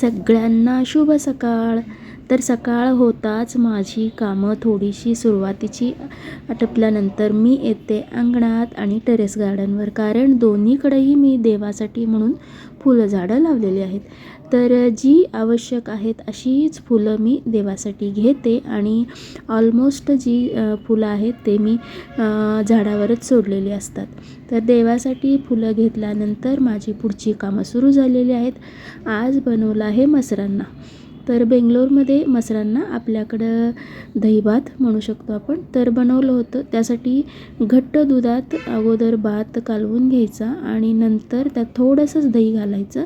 सगळ्यांना शुभ सकाळ. तर सकाळ होताच माझी कामं थोडीशी सुरुवातीची आटपल्यानंतर मी येते अंगणात आणि टेरेस गार्डनवर कारण दोन्हीकडेही मी देवासाठी म्हणून फुलझाडं लावलेली आहेत. तर जी आवश्यक आहेत अशीच फुलं मी देवासाठी घेते आणि ऑलमोस्ट जी फुलं आहेत ते मी झाडावरच सोडलेली असतात. तर देवासाठी फुलं घेतल्यानंतर माझी पुढची कामं सुरू झालेली आहेत. आज बनवलं आहे मसरांना. तर बेंगलोरमध्ये मसरांना आपल्याकडं दहीभात म्हणू शकतो आपण. तर बनवलं होतं. त्यासाठी घट्ट दुधात अगोदर भात कालवून घ्यायचा आणि नंतर त्यात थोडंसंच दही घालायचं.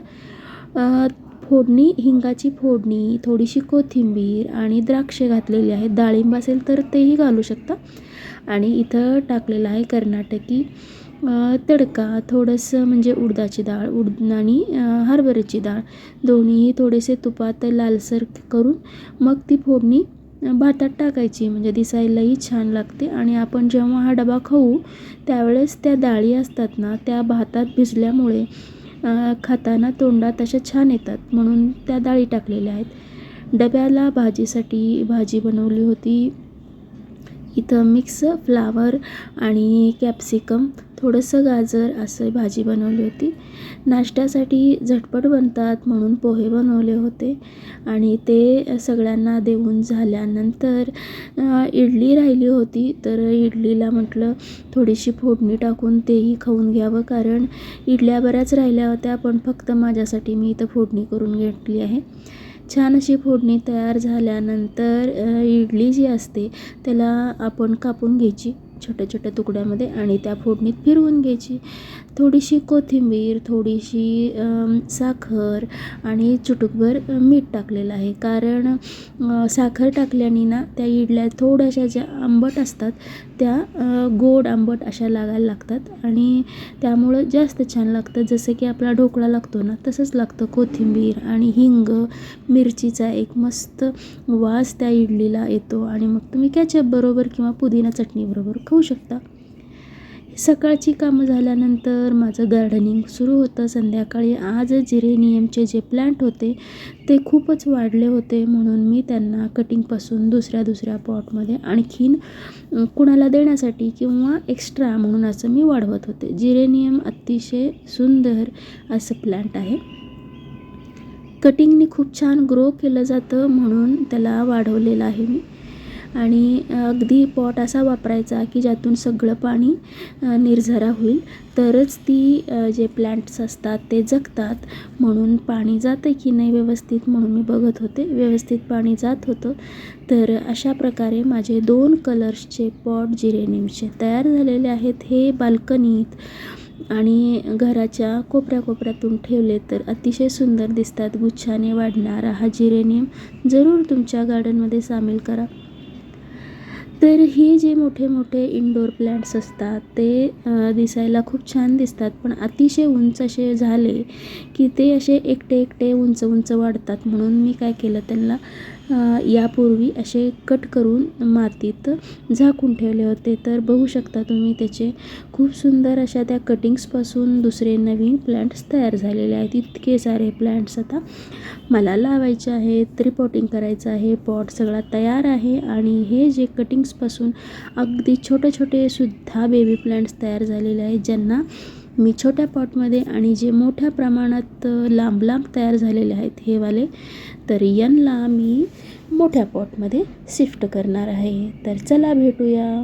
फोडणी हिंगाची फोडणी थोडीशी कोथिंबीर आणि द्राक्षे घातलेली आहेत डाळिंब असेल तर तेही घालू शकता. आणि इथं टाकलेलं आहे कर्नाटकी तडका थोडंसं म्हणजे उडदाची डाळ उड आणि हरभऱ्याची डाळ. दोन्हीही थोडेसे तुपात लालसर करून मग ती फोडणी भातात टाकायची. म्हणजे दिसायलाही छान लागते. आणि आपण जेव्हा हा डबा खाऊ त्यावेळेस त्या डाळी असतात ना त्या भातात भिजल्यामुळे खाताना तोंडात अशा छान येतात. म्हणून त्या डाळी टाकलेल्या आहेत. डब्याला भाजीसाठी भाजी बनवली होती. इथं मिक्स फ्लावर आणि कॅप्सिकम थोडंसं गाजर असं भाजी बनवली होती. नाश्त्यासाठी झटपट बनतात म्हणून पोहे बनवले होते. आणि ते सगळ्यांना देऊन झाल्यानंतर इडली राहिली होती. तर इडलीला म्हटलं थोडीशी फोडणी टाकून तेही खाऊन घ्यावं. कारण इडल्या बऱ्याच राहिल्या होत्या पण फक्त माझ्यासाठी मी इथं फोडणी करून घेतली आहे. छान अशी फोडणी तयार झाल्यानंतर इडली जी असते त्याला आपण कापून घ्यायची. छोट्या छोट्या तुकड्यामध्ये आणि त्या फोडणीत फिरवून घ्यायची. थोडीशी कोथिंबीर थोडीशी साखर आणि चुटुकभर मीठ टाकलेलं आहे. कारण साखर टाकल्याने ना त्या इडल्या थोड्याशा ज्या आंबट असतात त्या गोड आंबट अशा लागायला लागतात आणि त्यामुळं जास्त छान लागतं. जसं की आपला ढोकळा लागतो ना तसंच लागतं कोथिंबीर आणि हिंग. मिरचीचा एक मस्त वास त्या इडलीला येतो आणि मग तुम्ही कॅचअपबरोबर किंवा पुदिना चटणीबरोबर होऊ शकता. सकाळची कामं झाल्यानंतर माझं गार्डनिंग सुरू होतं. संध्याकाळी आज जिरेनियमचे जे प्लांट होते ते खूपच वाढले होते. म्हणून मी त्यांना कटिंगपासून दुसऱ्या दुसऱ्या पॉटमध्ये आणखीन कुणाला देण्यासाठी किंवा एक्स्ट्रा म्हणून असं मी वाढवत होते. जिरेनियम अतिशय सुंदर असं प्लांट आहे. कटिंगने खूप छान ग्रो केलं जातं म्हणून त्याला वाढवलेलं आहे मी. आणि अगदी पॉट असा वापरायचा की ज्यातून सगळं पाणी निर्झरा होईल. तरच ती जे प्लॅन्ट्स असतात ते जगतात. म्हणून पाणी जातं की नाही व्यवस्थित म्हणून मी बघत होते. व्यवस्थित पाणी जात होतं. तर अशा प्रकारे माझे दोन कलर्सचे पॉट जिरेनिमचे तयार झालेले आहेत. हे बाल्कनीत आणि घराच्या कोपऱ्या कोपऱ्यातून ठेवले तर अतिशय सुंदर दिसतात. गुच्छाने वाढणारा हा जिरेनियम जरूर तुमच्या गार्डनमध्ये सामील करा. तर हे जे मोठे मोठे इनडोअर प्लॅन्ट्स असतात ते दिसायला खूप छान दिसतात. पण अतिशय उंच असे झाले की ते असे एकटे एकटे उंच उंच वाढतात. म्हणून मी काय केलं त्यांना यापूर्वी असे कट करून मातीत झाकून ठेवले होते. तर बघू शकता तुम्ही त्याचे खूप सुंदर अशा त्या कटिंग्सपासून दुसरे नवीन प्लांट्स तयार झालेले आहेत. इतके सारे प्लांट्स आता मला लावायचे आहेत रिपोर्टिंग करायचं आहे पॉट सगळा तयार आहे आणि हे जे कटिंग्सपासून अगदी छोटे छोटे सुद्धा बेबी प्लांट्स तयार झालेले आहेत ज्यांना मी छोट्या पॉटमध्ये आणि जे मोठ्या प्रमाणात लांब लांब तयार झालेले आहेत हे वाले तर यांना मी मोठ्या पॉटमध्ये शिफ्ट करणार आहे. तर चला भेटूया.